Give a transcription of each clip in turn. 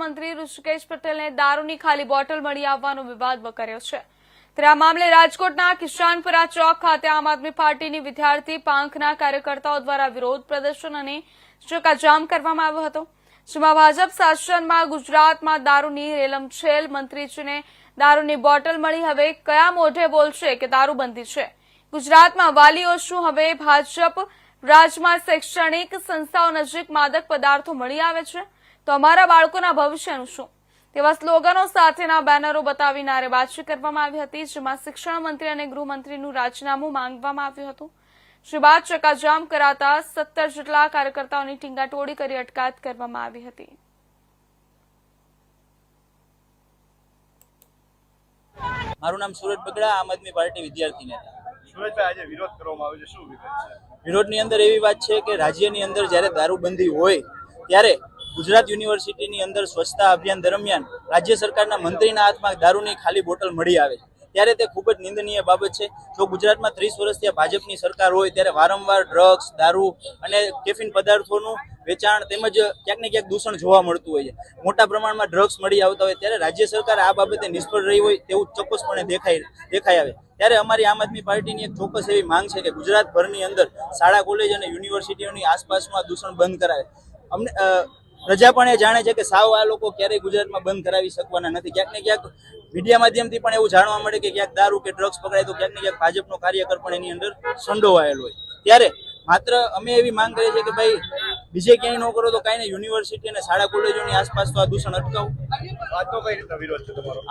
મંત્રી ઋષિકેશ પટેલને દારૂની ખાલી બોટલ મળી આવવાનો વિવાદ વકર્યો છે. ત્યારે આ મામલે રાજકોટના કિશાનપુરા ચોક ખાતે આમ આદમી પાર્ટીની વિદ્યાર્થી પાંખના કાર્યકર્તાઓ દ્વારા વિરોધ પ્રદર્શન અને ચકાજામ કરવામાં આવ્યો હતો. જેમાં ભાજપ શાસનમાં ગુજરાતમાં દારૂની રેલમછેલ મંત્રીજીને દારૂની બોટલ મળી. હવે કયા મોઢે બોલશે કે દારૂબંધી છે? ગુજરાતમાં વાલીઓ શું? હવે ભાજપ રાજમાં શૈક્ષણિક સંસ્થાઓ નજીક માદક પદાર્થો મળી આવે છે. તો અમારા બાળકોના ભવિષ્યનું શું? તેવા સ્લોગનો સાથેના બેનરો બતાવી નારેબાજી કરવામાં આવી હતી જેમાં શિક્ષણ મંત્રી અને ગૃહમંત્રીનું રાજીનામું માંગવામાં આવ્યું હતું. જે બાદ ચકાજામ કરાતા સત્તર જેટલા કાર્યકર્તાઓની ટીંગાટોળી કરી અટકાયત કરવામાં આવી હતી. મારું નામ સુરજ બગડા આમ આદમી પાર્ટી વિદ્યાર્થી નેતા. સુરજભાઈ આજે વિરોધ કરવામાં આવ્યો છે. શું વિરોધ છે? વિરોધની અંદર એવી વાત છે કે રાજ્યની અંદર જ્યારે દારૂબંધી હોય ત્યારે ગુજરાત યુનિવર્સિટીની અંદર સ્વચ્છતા અભિયાન દરમિયાન રાજ્ય સરકારના મંત્રીના હાથમાં દારૂની ખાલી બોટલ મળી આવે ત્યારે તે ખૂબ જ નિંદનીય બાબત છે. જો ગુજરાતમાં ત્રીસ વર્ષથી ભાજપની સરકાર હોય, ત્યારે વારંવાર ડ્રગ્સ, દારૂ અને કેફીન પદાર્થોનું વેચાણ તેમજ ક્યાંક ને ક્યાંક દૂષણ જોવા મળતું હોય છે. મોટા પ્રમાણમાં ડ્રગ્સ મળી આવતા હોય ત્યારે રાજ્ય સરકાર આ બાબતે નિષ્ફળ રહી હોય તેવું ચોક્કસપણે દેખાય દેખાય આવે. ત્યારે અમારી આમ આદમી પાર્ટીની એક ચોક્કસ એવી માંગ છે કે ગુજરાતભરની અંદર શાળા, કોલેજ અને યુનિવર્સિટીઓની આસપાસમાં દૂષણ બંધ કરાવે અમને પ્રજા પણ એ જાણે છે કે સાવ આ લોકો ક્યારેય ગુજરાતમાં બંધ કરાવી શકવાના નથી. ક્યાંક ને ક્યાંક મીડિયા માધ્યમથી પણ એવું જાણવા મળે કે ક્યાંક દારૂ કે ડ્રગ્સ પકડાય તો ક્યાંક ને ક્યાંક ભાજપનો કાર્યકર પણ એની અંદર સંડોવાયેલો હોય. ત્યારે માત્ર અમે એવી માંગ કરીએ છીએ કે ભાઈ બીજે ક્યાંય ન કરો તો કાંઈ ને યુનિવર્સિટી અને શાળા કોલેજોની આસપાસ તો આ દૂષણ અટકાવો.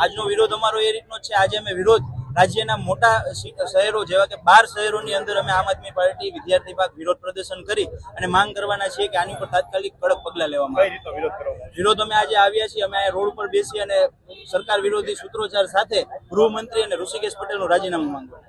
આજનો વિરોધ અમારો એ રીતનો છે. આજે અમે વિરોધ રાજ્યના મોટા શહેરો જેવા કે બાર શહેરોની અંદર અમે આમ આદમી પાર્ટી વિદ્યાર્થી પાક વિરોધ પ્રદર્શન કરી અને માંગ કરવાના છીએ કે આની ઉપર તાત્કાલિક કડક પગલાં લેવામાં આવે. વિરોધ વિરોધ અમે આજે આવ્યા છીએ. અમે આ રોડ ઉપર બેસી અને સરકાર વિરોધી સૂત્રોચ્ચાર સાથે ગૃહમંત્રી અને ઋષિકેશ પટેલનું રાજીનામું માંગવા